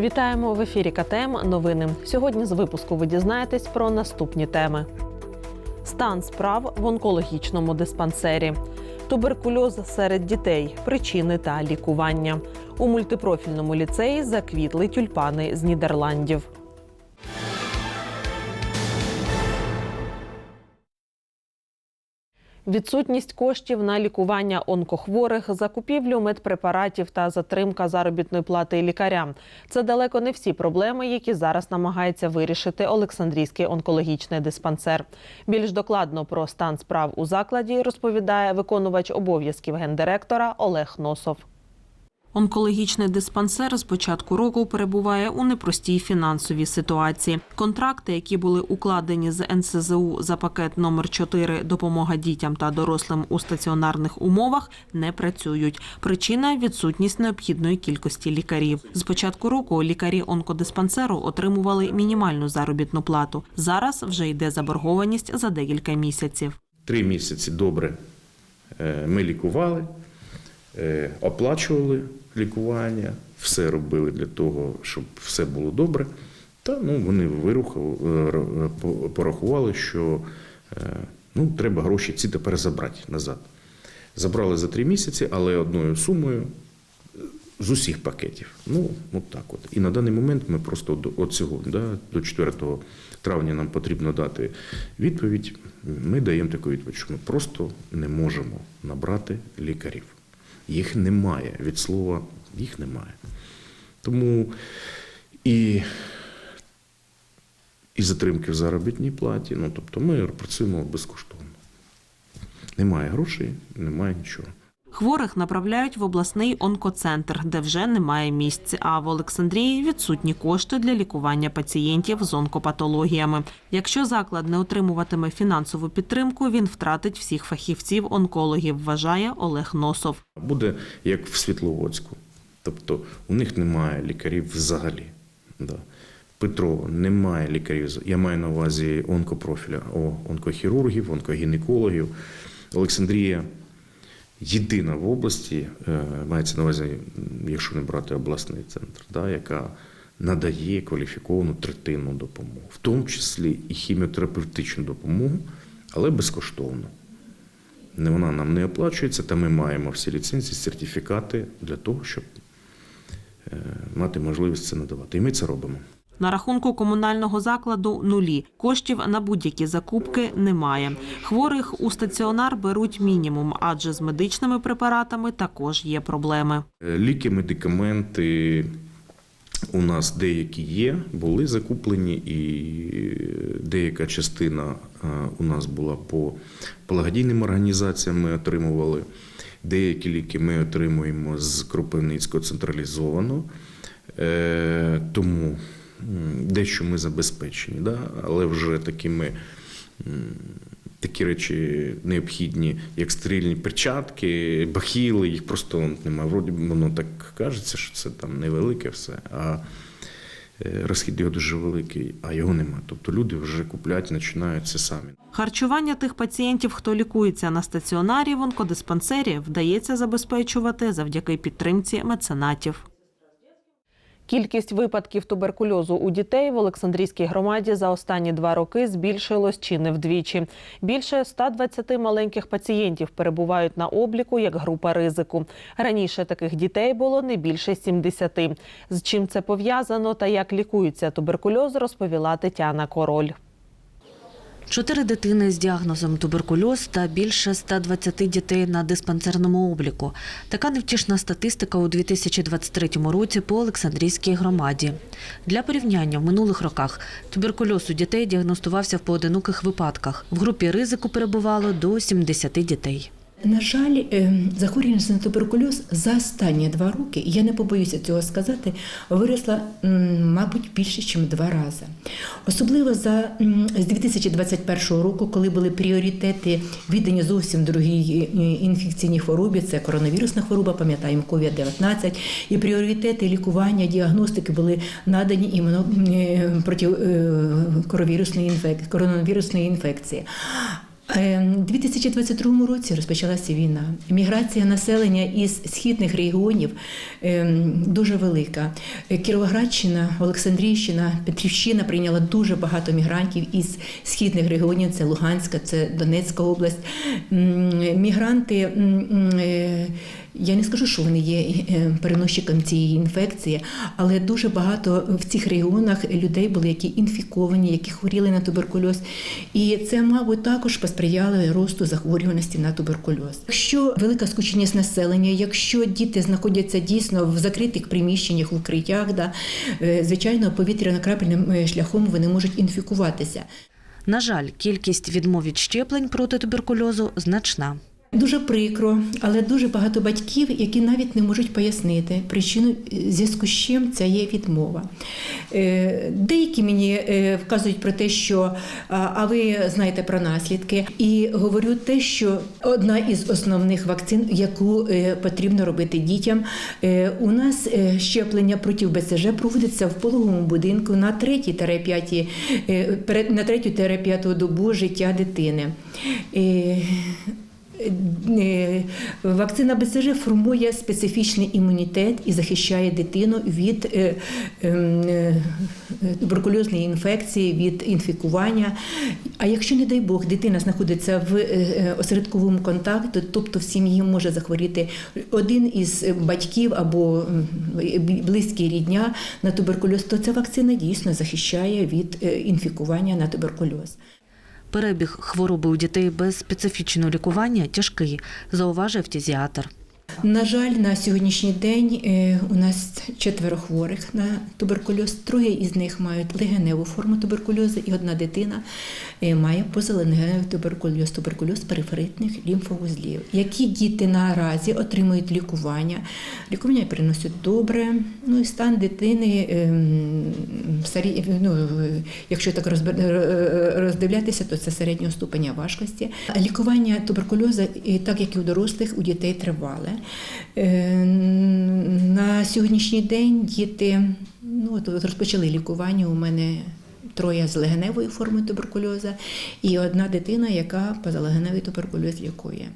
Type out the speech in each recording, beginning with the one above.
Вітаємо в ефірі КТМ. Новини. Сьогодні з випуску ви дізнаєтесь про наступні теми: стан справ в онкологічному диспансері, туберкульоз серед дітей, причини та лікування. У мультипрофільному ліцеї заквітли тюльпани з Нідерландів. Відсутність коштів на лікування онкохворих, закупівлю медпрепаратів та затримка заробітної плати лікарям це далеко не всі проблеми, які зараз намагається вирішити Олександрійський онкологічний диспансер. Більш докладно про стан справ у закладі розповідає виконувач обов'язків гендиректора Олег Носов. Онкологічний диспансер з початку року перебуває у непростій фінансовій ситуації. Контракти, які були укладені з НСЗУ за пакет номер 4 допомога дітям та дорослим у стаціонарних умовах, не працюють. Причина відсутність необхідної кількості лікарів. З початку року лікарі онкодиспансеру отримували мінімальну заробітну плату. Зараз вже йде заборгованість за декілька місяців. Три місяці добре е, ми лікували, е, оплачували лікування, все робили для того, щоб все було добре. Та ну, вони вирухали, е, по- порахували, що е, ну, треба гроші ці тепер забрати назад. Забрали за три місяці, але одною сумою е, з усіх пакетів. Ну, от так от. І на даний момент ми просто до цього, да, до 4 травня нам потрібно дати відповідь. Ми даємо таку відповідь, що ми просто не можемо набрати лікарів. Їх немає. Від слова їх немає. Тому і, і затримки в заробітній платі. Ну, тобто ми працюємо безкоштовно. Немає грошей, немає нічого. Хворих направляють в обласний онкоцентр, де вже немає місць. А в Олександрії відсутні кошти для лікування пацієнтів з онкопатологіями. Якщо заклад не отримуватиме фінансову підтримку, він втратить всіх фахівців онкологів, вважає Олег Носов. Буде як в Світловодську. Тобто у них немає лікарів взагалі. Да. Петрово немає лікарів. Я маю на увазі онкопрофіля, онкохірургів, онкогінекологів. Олександрія єдина в області, е, мається на увазі, якщо не брати обласний центр, да, яка надає кваліфіковану третинну допомогу, в тому числі і хіміотерапевтичну допомогу, але безкоштовно. Вона нам не оплачується, та ми маємо всі ліцензії, сертифікати для того, щоб е, мати можливість це надавати. І ми це робимо. На рахунку комунального закладу нулі. Коштів на будь-які закупки немає. Хворих у стаціонар беруть мінімум, адже з медичними препаратами також є проблеми. Е, Ліки, медикаменти у нас деякі є, були закуплені, і деяка частина е, у нас була по благодійним організаціям. Ми отримували. Деякі ліки ми отримуємо з Кропивницького централізовано, Е, тому дещо ми забезпечені, да? але вже такими такі речі необхідні, як стерильні перчатки, бахіли, їх просто немає. Вроді воно так кажеться, що це там невелике все, а е, розхід його дуже великий, а його немає. Тобто люди вже купляють, починають це самі. Харчування тих пацієнтів, хто лікується на стаціонарі в онкодиспансері, вдається забезпечувати завдяки підтримці меценатів. Кількість випадків туберкульозу у дітей в Олександрійській громаді за останні два роки збільшилось чи не вдвічі. Більше 120 маленьких пацієнтів перебувають на обліку як група ризику. Раніше таких дітей було не більше 70. З чим це пов'язано та як лікується туберкульоз, розповіла Тетяна Король. Чотири дитини з діагнозом туберкульоз та більше 120 дітей на диспансерному обліку. Така невтішна статистика у 2023 році по Олександрійській громаді. Для порівняння в минулих роках туберкульоз у дітей діагностувався в поодиноких випадках. В групі ризику перебувало до 70 дітей. На жаль, е, захворюваність на туберкульоз за останні два роки, я не побоюся цього сказати, виросла, мабуть, більше, ніж два рази. Особливо за з 2021 року, коли були пріоритети віддані зовсім другій е, інфекційній хворобі, це коронавірусна хвороба, пам'ятаємо, COVID-19, і пріоритети лікування, діагностики були надані іменно е, проти коронавірусної інфекції. Коронавірусної інфекції. Е, У 2022 році розпочалася війна. Міграція населення із східних регіонів е, дуже велика. Е, Кіровоградщина, Олександрійщина, Петрівщина прийняла дуже багато мігрантів із східних регіонів. Це Луганська, це Донецька область. Мігранти. Я не скажу, що вони є е, переносчиком цієї інфекції, але дуже багато в цих регіонах людей були, які інфіковані, які хворіли на туберкульоз. І це, мабуть, також посприяло росту захворюваності на туберкульоз. Якщо велика скученість населення, якщо діти знаходяться дійсно в закритих приміщеннях, в укриттях, да, е, звичайно, повітряно-крапельним е, шляхом вони можуть інфікуватися. На жаль, кількість відмов від щеплень проти туберкульозу значна. Дуже прикро, але дуже багато батьків, які навіть не можуть пояснити причину, е, зв'язку з чим ця є відмова. Е, Деякі мені е, вказують про те, що а ви знаєте про наслідки, і говорю те, що одна із основних вакцин, яку потрібно робити дітям, у нас щеплення проти БЦЖ проводиться в пологовому будинку на третій п'ятій на третю п'яту добу життя дитини. Е, Е, Вакцина БЦЖ формує специфічний імунітет і захищає дитину від е, ем, туберкульозної інфекції, від інфікування. А якщо, не дай Бог, дитина знаходиться в осередковому контакті, тобто в сім'ї може захворіти один із батьків або близький рідня на туберкульоз, то ця вакцина дійсно захищає від інфікування на туберкульоз. Перебіг хвороби у дітей без специфічного лікування тяжкий, зауважив фтізіатр. На жаль, на сьогоднішній день е, у нас четверо хворих на туберкульоз. Троє із них мають легеневу форму туберкульозу, і одна дитина е, має позалегеневий туберкульоз, туберкульоз периферитних лімфовузлів. Які діти наразі отримують лікування? Лікування переносять добре. Ну і стан дитини, ем, ну, якщо так е, роздивлятися, то це середнього ступеня важкості. Лікування туберкульозу, так як і у дорослих, у дітей тривале. Е, На сьогоднішній день діти ну, розпочали лікування. У мене троє з легеневою формою туберкульозу і одна дитина, яка позалегеневий туберкульоз лікує.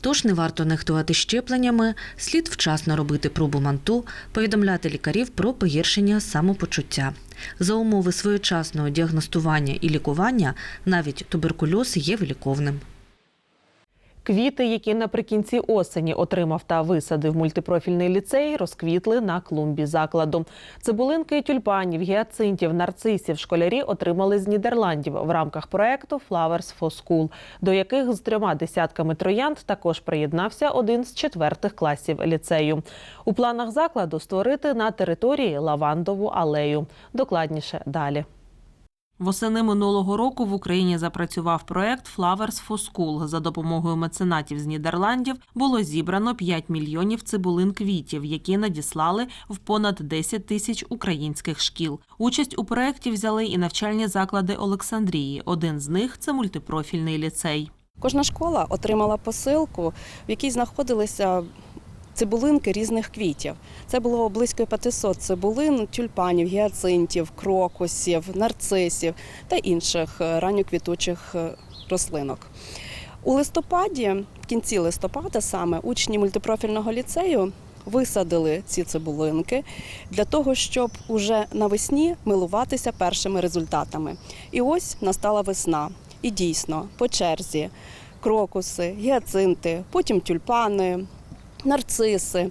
Тож не варто нехтувати щепленнями, слід вчасно робити пробу манту, повідомляти лікарів про погіршення самопочуття. За умови своєчасного діагностування і лікування навіть туберкульоз є виліковним. Квіти, які наприкінці осені отримав та висадив мультипрофільний ліцей, розквітли на клумбі закладу. Цибулинки тюльпанів, гіацинтів, нарцисів школярі отримали з Нідерландів в рамках проекту Flowers for School, до яких з трьома десятками троянд також приєднався один з четвертих класів ліцею. У планах закладу створити на території лавандову алею. Докладніше далі. Восени минулого року в Україні запрацював проект Flowers for School. За допомогою меценатів з Нідерландів було зібрано 5 мільйонів цибулин квітів, які надіслали в понад 10 тисяч українських шкіл. Участь у проекті взяли і навчальні заклади Олександрії. Один з них це мультипрофільний ліцей. Кожна школа отримала посилку, в якій знаходилися цибулинки різних квітів. Це було близько 500 цибулин, тюльпанів, гіацинтів, крокусів, нарцисів та інших е, ранньоквітучих е, рослинок. У листопаді, в кінці листопада, саме учні мультипрофільного ліцею висадили ці цибулинки для того, щоб уже навесні милуватися першими результатами. І ось настала весна. І дійсно, по черзі крокуси, гіацинти, потім тюльпани, нарциси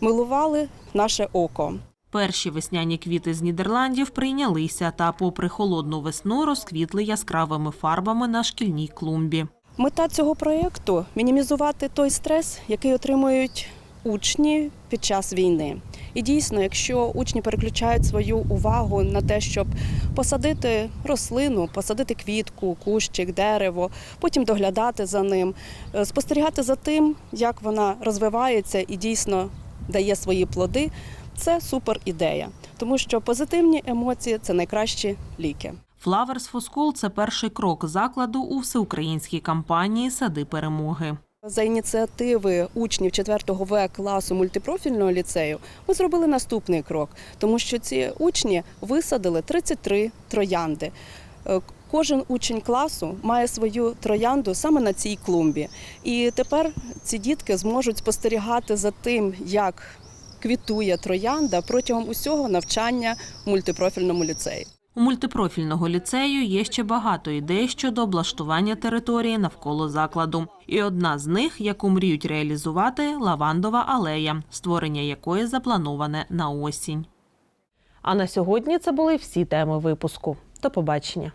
милували наше око. Перші весняні квіти з Нідерландів прийнялися та, попри холодну весну, розквітли яскравими фарбами на шкільній клумбі. Мета цього проєкту мінімізувати той стрес, який отримують учні під час війни. І дійсно, якщо учні переключають свою увагу на те, щоб посадити рослину, посадити квітку, кущик, дерево, потім доглядати за ним, е, спостерігати за тим, як вона розвивається і дійсно дає свої плоди, це супер ідея, тому що позитивні емоції це найкращі ліки. Flowers for School – це перший крок закладу у всеукраїнській кампанії Сади перемоги. За ініціативи учнів 4 В класу мультипрофільного ліцею ми зробили наступний крок, тому що ці учні висадили 33 троянди. Е, Кожен учень класу має свою троянду саме на цій клумбі. І тепер ці дітки зможуть спостерігати за тим, як квітує троянда протягом усього навчання в мультипрофільному ліцеї. У мультипрофільного ліцею є ще багато ідей щодо облаштування території навколо закладу. І одна з них, яку мріють реалізувати, лавандова алея, створення якої заплановане на осінь. А на сьогодні це були всі теми випуску. До побачення.